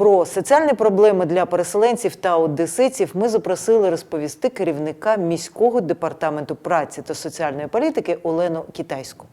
Про соціальні проблеми для переселенців та одеситів ми запросили розповісти керівника міського департаменту праці та соціальної політики Олену Китайську.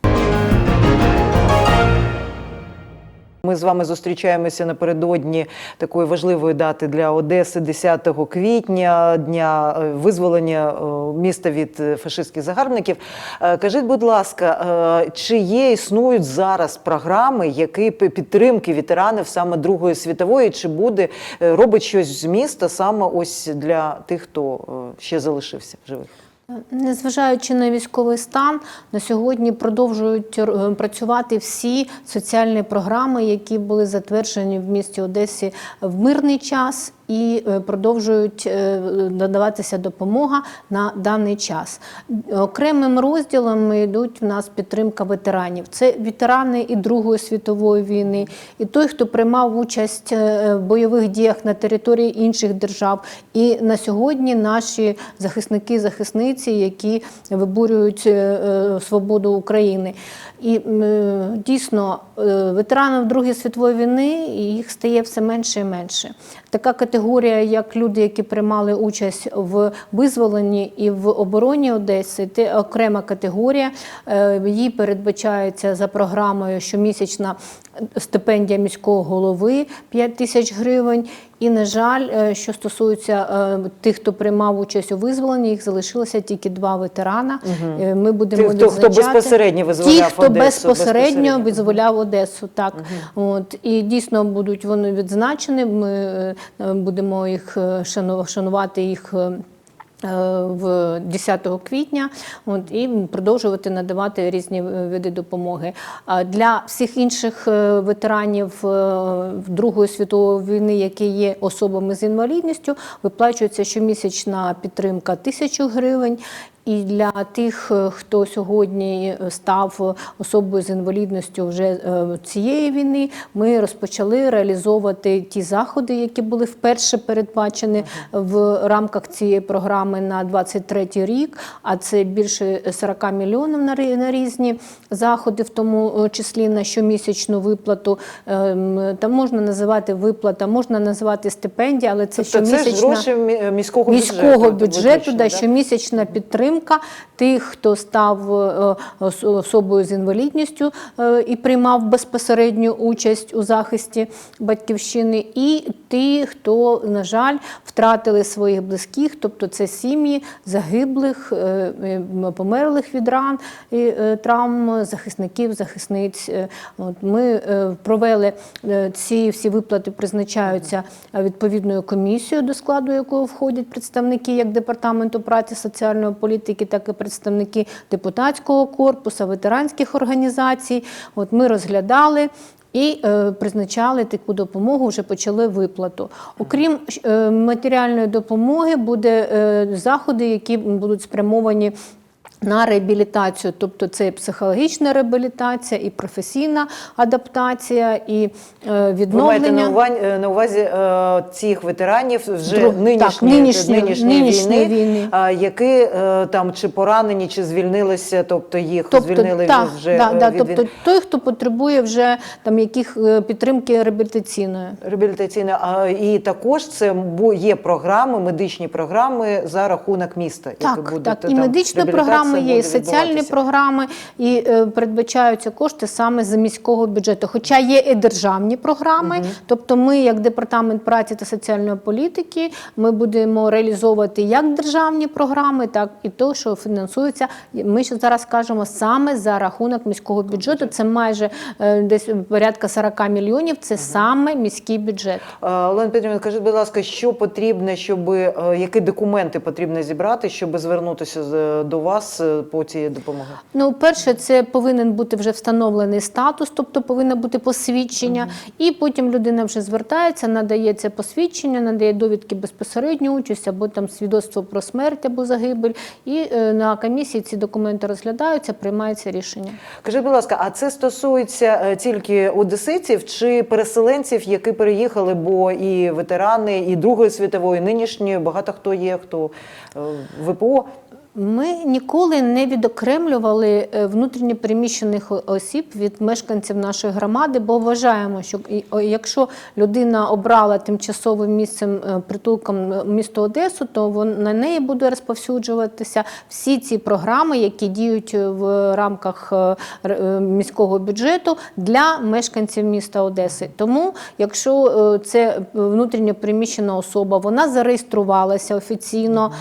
Ми з вами зустрічаємося напередодні такої важливої дати для Одеси 10 квітня, дня е, визволення е, міста від е, фашистських загарбників. Кажіть, будь ласка, чи є існують зараз програми, які підтримки ветеранів саме Другої світової, чи буде робить щось з міста саме ось для тих, хто ще залишився в живих? Незважаючи на військовий стан, на сьогодні продовжують е, працювати всі соціальні програми, які були затверджені в місті Одесі в мирний час. І е, продовжують е, надаватися допомога на даний час. Окремим розділом йдуть в нас підтримка ветеранів. Це ветерани і Другої світової війни, і той, хто приймав участь е, в бойових діях на території інших держав. І на сьогодні наші захисники і захисниці, які виборюють е, свободу України. І дійсно ветеранів Другої світової війни їх стає все менше і менше. Така категорія, як люди, які приймали участь в визволенні і в обороні Одеси, це окрема категорія. Її передбачається за програмою щомісячна стипендія міського голови 5 тисяч гривень. І, на жаль, е, що стосується е, тих, хто приймав участь у визволенні, їх залишилося тільки два ветерана. Угу. Ми будемо Ті, відзначати. хто безпосередньо визволяв Ті, хто Одесу, безпосередньо безпосередньо. визволяв Одесу. Так от і дійсно будуть вони відзначені. Ми будемо їх шанувати їх. Е, В 10 квітня от, і продовжувати надавати різні е, види допомоги. А Для всіх інших е, ветеранів Другої світової війни, які є особами з інвалідністю, виплачується щомісячна підтримка тисячу гривень. І для тих, е, хто сьогодні став особою з інвалідністю вже е, цієї війни, ми розпочали реалізовувати ті заходи, які були вперше передбачені в рамках цієї програми на 23 рік. А це більше 40 мільйонів на рі- на різні заходи, в тому е, числі на щомісячну виплату. Ем, Там можна називати виплата, можна називати стипендія, але це Тобто це ж щомісячна гроші мі- міського міського бюджету. бюджету, да? щомісячна підтримка тих, хто став е, особою з інвалідністю е, і приймав безпосередню участь у захисті батьківщини, і ті, хто, на жаль, втратили своїх близьких, тобто це сім'ї загиблих, е, е, померлих від ран і е, травм захисників, захисниць. Е, ми е, провели е, ці всі виплати, призначаються е, відповідною комісією, до складу якої входять представники як департаменту праці соціальної політики, так і представники депутатського корпусу, ветеранських організацій. От ми розглядали. І е, призначали таку допомогу, вже почали виплату. Окрім е, матеріальної допомоги, буде е, заходи, які будуть спрямовані на реабілітацію, тобто це і психологічна реабілітація, і професійна адаптація, і е, Ви маєте на увазі, на увазі е, цих ветеранів вже Друг- нинішньої, так, нинішньої- нинішньої нинішньої війни, війни. які е, там чи поранені, чи звільнилися, тобто їх Тобто, звільнили так, вже да, е, да, від тобто війни. той, хто потребує вже там яких е, підтримки реабілітаційної. реабілітаційна. А, і також це є програми, медичні програми за рахунок міста. які будуть, так, і медичні реабілітація програми є, і соціальні програми, і е, передбачаються кошти саме з міського бюджету. Хоча є і державні програми, тобто ми, як департамент праці та соціальної політики, ми будемо реалізовувати як державні програми, так і то, що фінансується. Ми ще зараз кажемо саме за рахунок міського бюджету. Це майже е, десь порядка 40 мільйонів. Це саме міський бюджет. Е, Олена Петрівна, скажіть, будь ласка, що потрібно, щоб е, які документи потрібно зібрати, щоб звернутися з- до вас е, по цій допомоги? Ну, перше, це повинен бути вже встановлений статус, тобто повинно бути посвідчення. І потім людина вже звертається, надає це посвідчення, надає довідки безпосередньо участь або там свідоцтво про смерть або загибель. І е, на комісії ці документи розглядаються, приймається рішення. Кажіть, будь ласка, а це стосується е, тільки одеситів чи переселенців, які переїхали, бо і ветерани, і Другої світової, і нинішньої, багато хто є, хто е, ВПО. Ми ніколи не відокремлювали е, внутрішньо переміщених осіб від мешканців нашої громади, бо вважаємо, що якщо людина обрала тимчасовим місцем е, притулком е, місто Одесу, то на неї буде розповсюджуватися всі ці програми, які діють в рамках міського бюджету для мешканців міста Одеси. Тому, якщо це внутрішньо переміщена особа, вона зареєструвалася офіційно,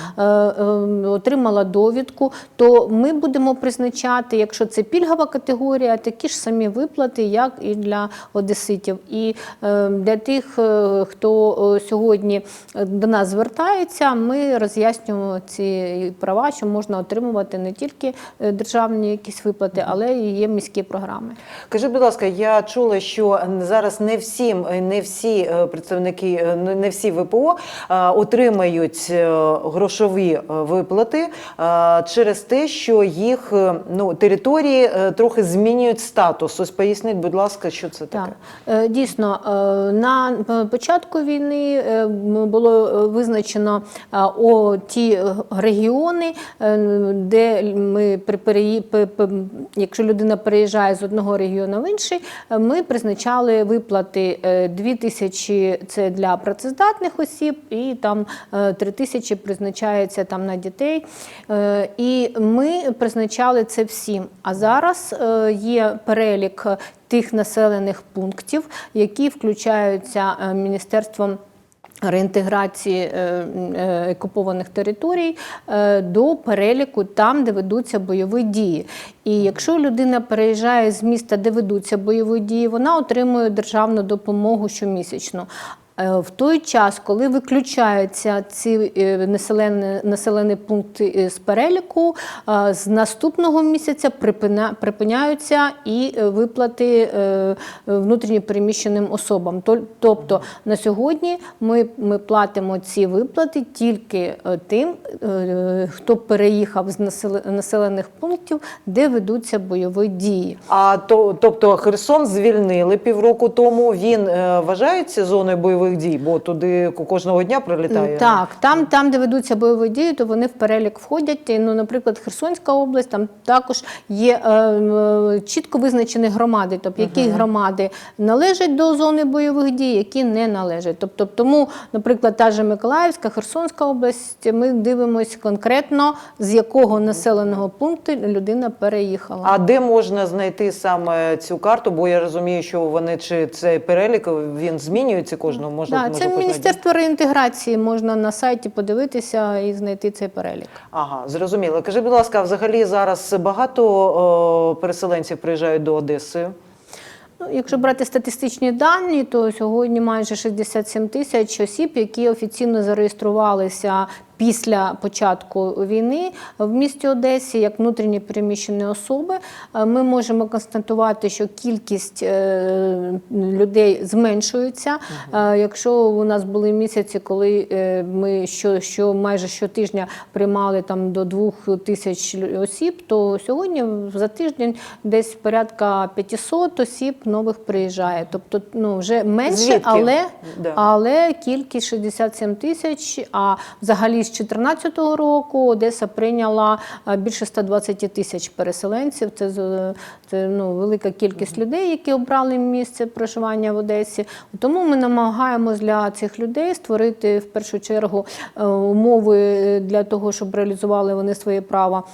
отримала довідку, то ми будемо призначати, якщо це пільгова категорія, такі ж самі виплати, як і для одеситів. І е, для тих, е, хто е, сьогодні до нас звертається, ми роз'яснюємо ці права, що можна отримувати не тільки державні якісь виплати, але і є міські програми. Кажи, будь ласка, я чула, що зараз не всім, не всі представники, не всі ВПО отримають грошові виплати через те, що їх е, ну, території е, трохи змінюють статус. Ось поясніть, будь ласка, що це таке? Так, Е, дійсно, е, на е, початку війни е, було е, визначено е, о ті е, регіони, е, де ми при якщо людина переїжджає з одного регіону в інший, е, ми призначали виплати 2 тисячі це для працездатних осіб, і там 3 тисячі призначається там на дітей. Е, І ми призначали це всім. А зараз е, є перелік тих населених пунктів, які включаються е, міністерством. Реінтеграції окупованих територій до переліку там, де ведуться бойові дії. І якщо людина переїжджає з міста, де ведуться бойові дії, вона отримує державну допомогу щомісячно. Е, В той час, коли виключаються ці населені, населені пункти е, з переліку, е, з наступного місяця припина- припиняються і виплати внутрішньо переміщеним особам. Тобто на сьогодні ми, ми платимо ці виплати тільки тим, хто переїхав з насел- населених пунктів, де ведуться бойові дії. А то, тобто Херсон звільнили півроку тому. Він вважається зоною бойових дій, бо туди кожного дня прилітає. Так, там, там, де ведуться бойові дії, то вони в перелік входять. Ну, наприклад, Херсонська область, там також є е, е, чітко визначені громади, тобто які громади належать до зони бойових дій, які не належать. Тобто, тому, наприклад, та же Миколаївська, Херсонська область, ми дивимося конкретно, з якого населеного пункту людина переїхала. А де можна знайти саме цю карту? Бо я розумію, що вони чи цей перелік він змінюється кожного. Можна Да, це? Міністерство реінтеграції можна на сайті подивитися і знайти цей перелік. Ага, зрозуміло. Кажи, будь ласка, взагалі зараз багато о, переселенців приїжджають до Одеси. Ну, якщо брати статистичні дані, то сьогодні майже 67 тисяч осіб, які офіційно зареєструвалися після початку війни в місті Одесі як внутрішні переміщені особи. Е, Ми можемо констатувати, що кількість е, людей зменшується. Е, Якщо у нас були місяці, коли ми що, що майже щотижня приймали там до двох тисяч осіб, то сьогодні за тиждень десь порядка 500 осіб нових приїжджає. Тобто ну, вже менше, Звідки? але, Да. але кількість 67 тисяч. А взагалі з 2014 року Одеса прийняла більше 120 тисяч переселенців. Це, це ну, велика кількість людей, які обрали місце проживання в Одесі. Тому ми намагаємось для цих людей створити в першу чергу е, умови для того, щоб реалізували вони своє право.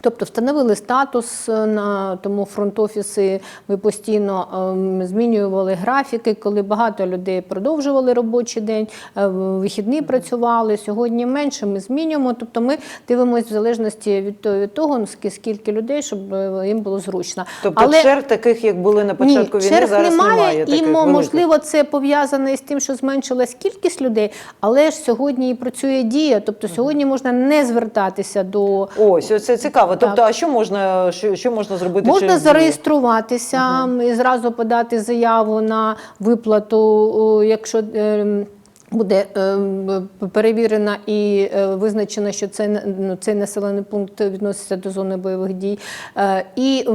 Тобто встановили статус е, на тому фронт-офіси. Ми постійно ем, змінювали графіки, коли багато людей продовжували робочий день, е, вихідні працювали. Сьогодні менше ми змінюємо. Тобто ми дивимося в залежності від того, того скільки людей, щоб е, їм було зручно. Тобто черг таких, як були на початку Ні, війни, черг зараз немає. немає, і таких великих. можливо це пов'язане з тим, що зменшилась кількість людей, але ж сьогодні і працює дія. Тобто сьогодні можна не звертатися до ось це цікаво. Тобто, а що можна, що, що можна зробити? Можна через зареєструватися і зразу подати заяву на виплату, якщо. ем, Буде ем, перевірена і е, визначено, що це ну, цей населений пункт відноситься до зони бойових дій. Е, І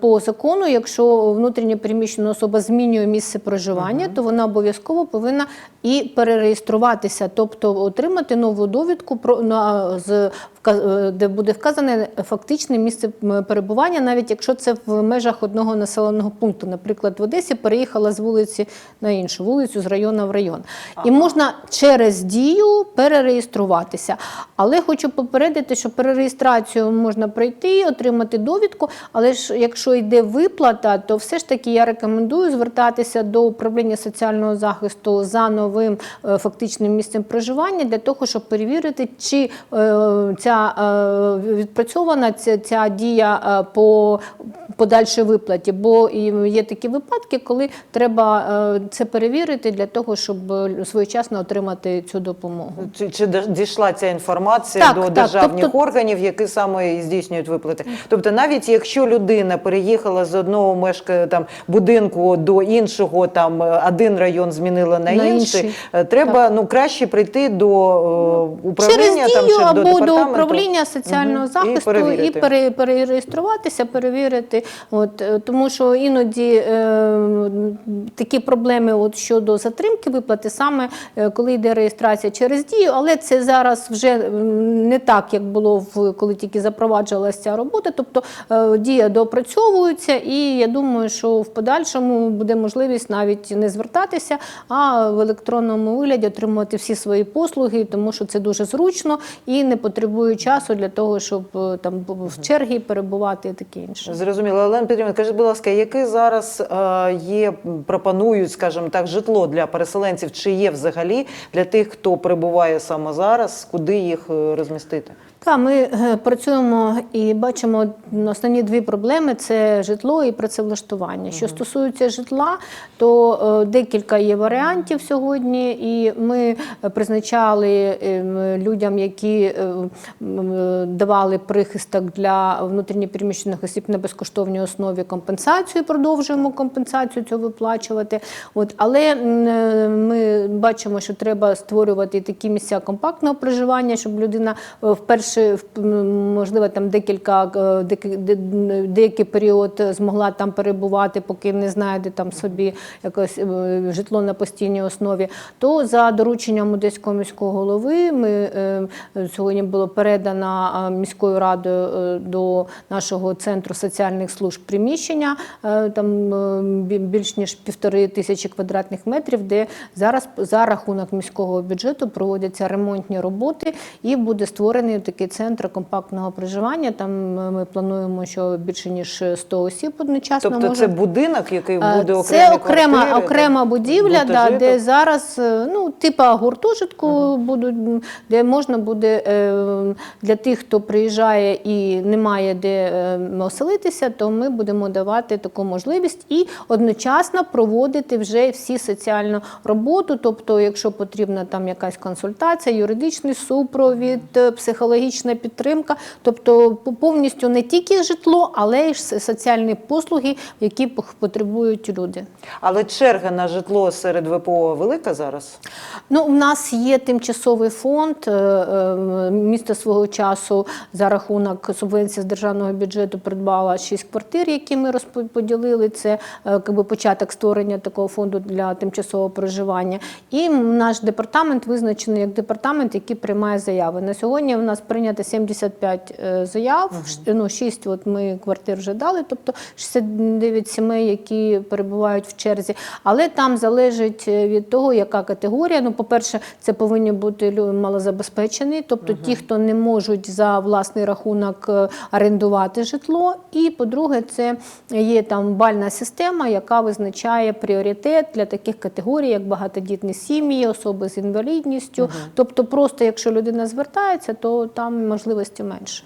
по закону, якщо внутрішньо переміщена особа змінює місце проживання, то вона обов'язково повинна і перереєструватися, тобто отримати нову довідку про на з де буде вказане фактичне місце перебування, навіть якщо це в межах одного населеного пункту. Наприклад, в Одесі переїхала з вулиці на іншу вулицю, з району в район. І можна через дію перереєструватися. Але хочу попередити, що перереєстрацію можна пройти, отримати довідку. Але ж якщо йде виплата, то все ж таки я рекомендую звертатися до управління соціального захисту за новим е, фактичним місцем проживання для того, щоб перевірити, чи е, ця е, відпрацьована ця, ця дія е, по подальшій виплаті. Бо і є такі випадки, коли треба е, це перевірити для того, щоб е, своєчасно отримати цю допомогу. Чи, чи дійшла ця інформація Так, до так, державних тобто- органів, які саме і здійснюють виплати? Тобто, навіть якщо людина переїхала з одного мешка там будинку до іншого, там е, один район змінила на, На інший, інший. треба ну краще прийти до е, управління Через там чи або до департаменту. управління соціального. І захисту і, перевірити. пере, перереєструватися, перевірити. От, е, тому що іноді е, такі проблеми от, щодо затримки виплати, саме е, коли йде реєстрація через дію, але це зараз вже не так, як було коли тільки запроваджувалася ця робота. Тобто е, дія доопрацьовується, і я думаю, що в подальшому буде можливість навіть не звертатися, а в електронному вигляді отримувати всі свої послуги, тому що це дуже зручно і не потребує часу для того, щоб е, там в чергі перебувати і таке інше. Зрозуміло, Олена Петрівна, кажіть, будь ласка, яке зараз е, є, пропонують, скажімо так, житло для переселенців, чи є взагалі для тих, хто перебуває саме зараз, куди їх е, розмістити? Так, ми е, працюємо і бачимо основні дві проблеми: це житло і працевлаштування. Що стосується житла, то е, декілька є варіантів сьогодні, і ми призначали ем, людям, які е, давали прихисток для внутрішньопереміщених осіб на безкоштовній основі компенсацію. Продовжуємо компенсацію цю виплачувати. От але ми бачимо, що треба створювати такі місця компактного проживання, щоб людина вперше, в- можливо, там декілька е, деякий період змогла там перебувати, поки не знайде там собі якось е, житло на постійній основі. То за дорученням одеського міського голови ми е, сьогодні було передано міською радою до нашого центру соціальних служб приміщення там більш ніж півтори тисячі квадратних метрів, де зараз за рахунок міського бюджету проводяться ремонтні роботи, і буде створений такий центр компактного проживання. Там е, ми плануємо, що більше ніж 100 осіб одночасно Тобто може це будинок, який Е, буде окремі Це окрема, квартири, окрема будівля, да, де зараз е, ну, типа гуртожитку будуть, де можна буде для тих, хто приїжджає і не має де оселитися, то ми будемо давати таку можливість і одночасно проводити вже всі соціальну роботу. Тобто, якщо потрібна там якась консультація, юридичний супровід, е, психологічна підтримка, тобто повністю не тільки житло, але й соціальні послуги, які потребують люди. Але черга на житло серед ВПО велика зараз? Ну, у нас є тимчасовий фонд. е, е, Місто свого часу за рахунок субвенції з державного бюджету придбала шість квартир, які ми розподілили. Це е, якби початок створення такого фонду для тимчасового проживання. І наш департамент визначений як департамент, який приймає заяви. На сьогодні у нас прийнято 75 е, заяв. Ш- Ну, 6 от ми квартир вже дали, тобто 69 сімей, які перебувають в черзі. Але там залежить е, від того, яка категорія. Ну, по-перше, це повинні бути малозабезпечені, тобто ті, хто не можуть за власний рахунок е, орендувати житло. І по-друге, це є там бальна система, яка визначає пріоритет для таких категорій, як багатодітні сім'ї, особи з інвалідністю. Тобто, просто якщо людина звертається, то там можливості менше.